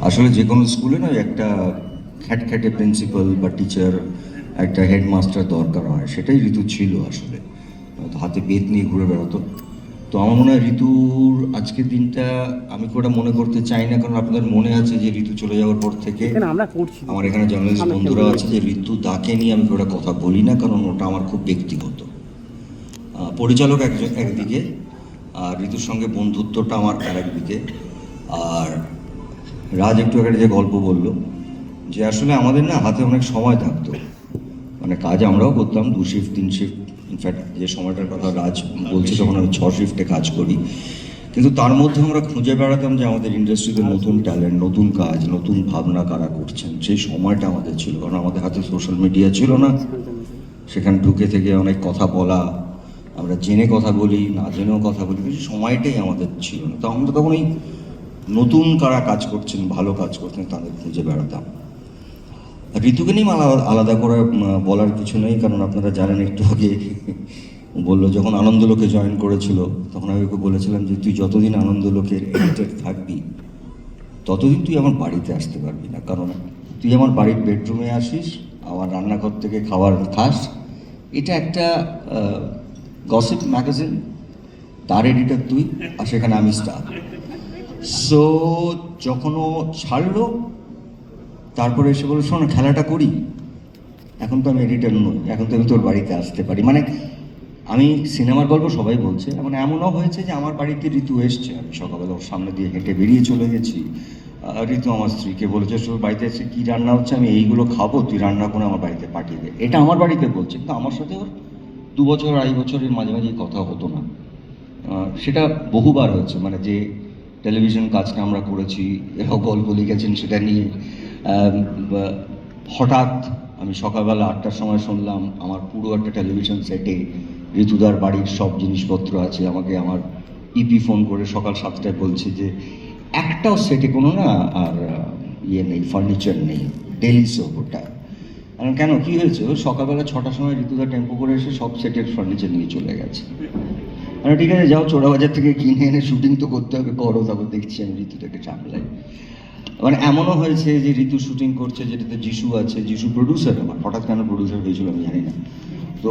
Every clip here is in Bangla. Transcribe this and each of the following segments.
আসলে যে কোনো স্কুলে না একটা খ্যাটখ্যাটে প্রিন্সিপাল বা টিচার একটা হেডমাস্টার দরকার হয় সেটাই ঋতু ছিল আসলে। হাতে বেত নিয়ে ঘুরে বেড়াতো। তো আমার মনে হয় ঋতুর আজকের দিনটা আমি খুব মনে করতে চাই না? কারণ আপনাদের মনে আছে যে ঋতু চলে যাওয়ার পর থেকে আমরা এখানে জার্নালিস্ট বন্ধুরা আছে যে ঋতু দাকে নিয়ে আমি খুব কথা বলি না? কারণ ওটা আমার খুব ব্যক্তিগত। পরিচালক একজন একদিকে আর ঋতুর সঙ্গে বন্ধুত্বটা আমার আর একদিকে আর রাজ একটু আগে যে গল্প বলল, যে আসলে আমাদের না হাতে অনেক সময় থাকতো। মানে কাজ আমরাও করতাম, দু শিফট তিন শিফট ইনফ্যাক্ট যে সময়টার কথা রাজ বলছে তখন আমি ছ শিফটে কাজ করি। কিন্তু তার মধ্যে আমরা খুঁজে বেড়াতাম যে আমাদের ইন্ডাস্ট্রিতে নতুন ট্যালেন্ট নতুন কাজ, নতুন ভাবনা কারা করছেন। সেই সময়টা আমাদের ছিল, কারণ আমাদের হাতে সোশ্যাল মিডিয়া ছিল না। সেখানে ঢুকে থেকে অনেক কথা বলা, আমরা জেনে কথা বলি, না জেনেও কথা বলি সময়টাই আমাদের ছিল না। তো আমরা তখন এই নতুন কারা কাজ করছেন, ভালো কাজ করছেন, তাদের খুঁজে বেড়াতাম। ঋতুকে নিয়ে আলাদা আলাদা করে বলার কিছু নেই, কারণ আপনারা জানেন একটু আগে বলল, যখন আনন্দলোকে জয়েন করেছিল, তখন আমি ওকে বলেছিলাম যে, তুই যতদিন আনন্দলোকের এডিটেড থাকবি, ততদিন তুই আমার বাড়িতে আসতে পারবি না। কারণ তুই আমার বাড়ির বেডরুমে আসিস, আমার রান্নাঘর থেকে খাবার খাস। এটা একটা গসিপ ম্যাগাজিন তার এডিটর তুই, আর সেখানে আমি স্টাফ সো যখন ও ছাড়লো, তারপরে এসে বলল, শোন, খেলাটা করি। এখন তো আমি এডিটর নই। এখন তো আমি তোর বাড়িতে আসতে পারি। মানে আমি সিনেমার গল্প সবাই বলছে। মানে এমনও হয়েছে যে আমার বাড়িতে ঋতু এসছে। আমি সকালবেলা ওর সামনে দিয়ে হেঁটে বেরিয়ে চলে গেছি। ঋতু আমার স্ত্রীকে বলেছে, তোর বাড়িতে এসে কী রান্না হচ্ছে? আমি এইগুলো খাব, তুই রান্না করে আমার বাড়িতে পাঠিয়ে দে। এটা আমার বাড়িতে বলছে। কিন্তু আমার সাথে ওর দু বছর, আড়াই বছরের মাঝে মাঝে কথা হতো না। সেটা বহুবার হয়েছে। মানে যে টেলিভিশন কাজটা আমরা করেছি গল্প লিখেছেন সেটা নিয়ে। হঠাৎ আমি সকালবেলা আটটার সময় শুনলাম, আমার পুরো একটা টেলিভিশন সেটে ঋতুদার বাড়ির সব জিনিসপত্র আছে, আমাকে আমার ইপি ফোন করে সকাল সাতটায় বলছে যে, একটাও সেটে কোনো না আর ইয়ে নেই ফার্নিচার নেই ডেলি সোপ ওটা। কারণ কেন, কি হয়েছে? সকালবেলা ছটার সময় ঋতুদা টেম্পো করে এসে সব সেটের ফার্নিচার নিয়ে চলে গেছে। মানে ঠিক আছে, যাও চোরা বাজার থেকে কিনে এনে শুটিং তো করতে হবে, করো, তারপর দেখছি আমি ঋতুটাকে সামলাই। মানে এমনও হয়েছে যে ঋতু শুটিং করছে, যেটাতে যিশু আছে, যিশু প্রডিউসার আমার, হঠাৎ কেন প্রডিউসার হয়েছিল আমি জানি না। তো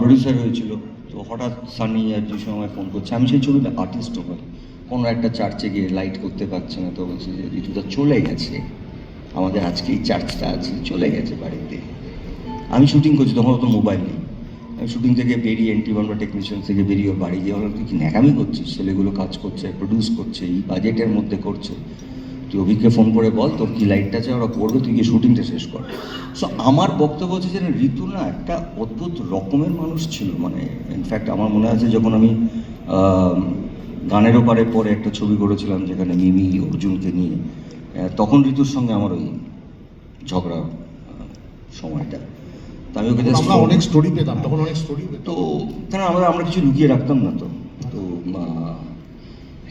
প্রডিউসার হয়েছিল, তো হঠাৎ সানি আর যিশু আমায় ফোন করছে, আমি সেই ছবিটা আর্টিস্ট হই কোনো একটা চার্চে গিয়ে লাইট করতে পারছে না, তো বলছে যে ঋতুটা চলে গেছে। আমাদের আজকে এই চার্চটা আছে, চলে গেছে বাড়িতে। আমি শুটিং করছি তখন অত মোবাইল নেই। শুটিং থেকে বেরিয়ে এন্টি বা টেকনিশিয়ান থেকে বেরিয়ে বাড়ি গিয়ে বললাম তুই কি ন্যাকামি করছিস? ছেলেগুলো কাজ করছে প্রডিউস করছে, এই বাজেটের মধ্যে করছে। তুই অভিককে ফোন করে বল, তোর কি লাইটটা আছে? ওরা করবে, তুই গিয়ে শুটিংটা শেষ কর। সো আমার বক্তব্য হচ্ছে যে, ঋতু না একটা অদ্ভুত রকমের মানুষ ছিল। মানে ইনফ্যাক্ট আমার মনে আছে যখন আমি গানের ওপারে পরে একটা ছবি করেছিলাম যেখানে মিমি অর্জুনকে নিয়ে তখন ঋতুর সঙ্গে আমার ওই ঝগড়া সময়টা। তো আমি ওকে আমরা অনেক স্টোরি পেতাম তখন অনেক স্টোরি তো কারণ আমরা আমরা কিছু লুকিয়ে রাখতাম না তো। তো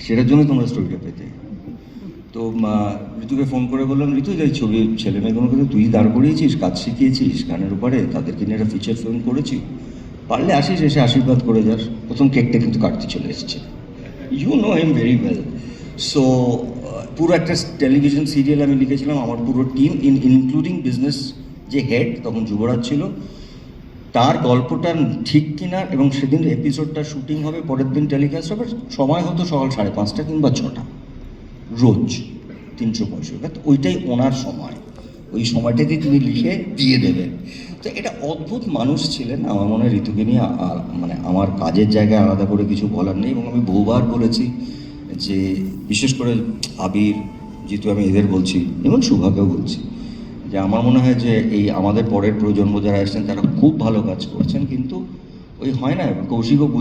সেটার জন্যই তোমরা স্টোরিটা পেতে। তো ঋতুকে ফোন করে বললাম ঋতু যাই ছবি ছেলে মেয়েগুলো কিন্তু তুই দাঁড় করিয়েছিস কাজ শিখিয়েছিস গানের উপরে তাদেরকে নিয়ে একটা ফিচার ফিল্ম করেছি। পারলে আসিস এসে আশীর্বাদ করে যাস। প্রথম কেকটা কিন্তু কাটতে চলে এসেছে। You know him very well so পুরো একটা টেলিভিশন সিরিয়াল আমি লিখেছিলাম আমার পুরো টিম ইন ইনক্লুডিং বিজনেস যে হেড তখন যুবরাজ ছিল, তার গল্পটা ঠিক কিনা এবং সেদিন এপিসোডটা শুটিং হবে, পরের দিন টেলিকাস্ট হবে, সময় হতো সকাল সাড়ে পাঁচটা কিংবা ছটা, রোজ তিনশো পঁয়ষট্টি ওইটাই ওনার সময়। ওই সময়টাতে তিনি লিখে দিয়ে দেবেন। তো এটা অদ্ভুত মানুষ ছিলেন, আমার মনে হয় ঋতুকে নিয়ে মানে আমার কাজের জায়গায় আলাদা করে কিছু বলার নেই, এবং আমি বহুবার বলেছি যে, বিশেষ করে আবির, যেহেতু আমি এদের বলছি, এবং সুভাকেও বলছি যে আমার মনে হয় যে এই আমাদের পরের প্রজন্ম যারা আসছেন তারা খুব ভালো কাজ করছেন, কিন্তু ওই হয় না কৌশিকও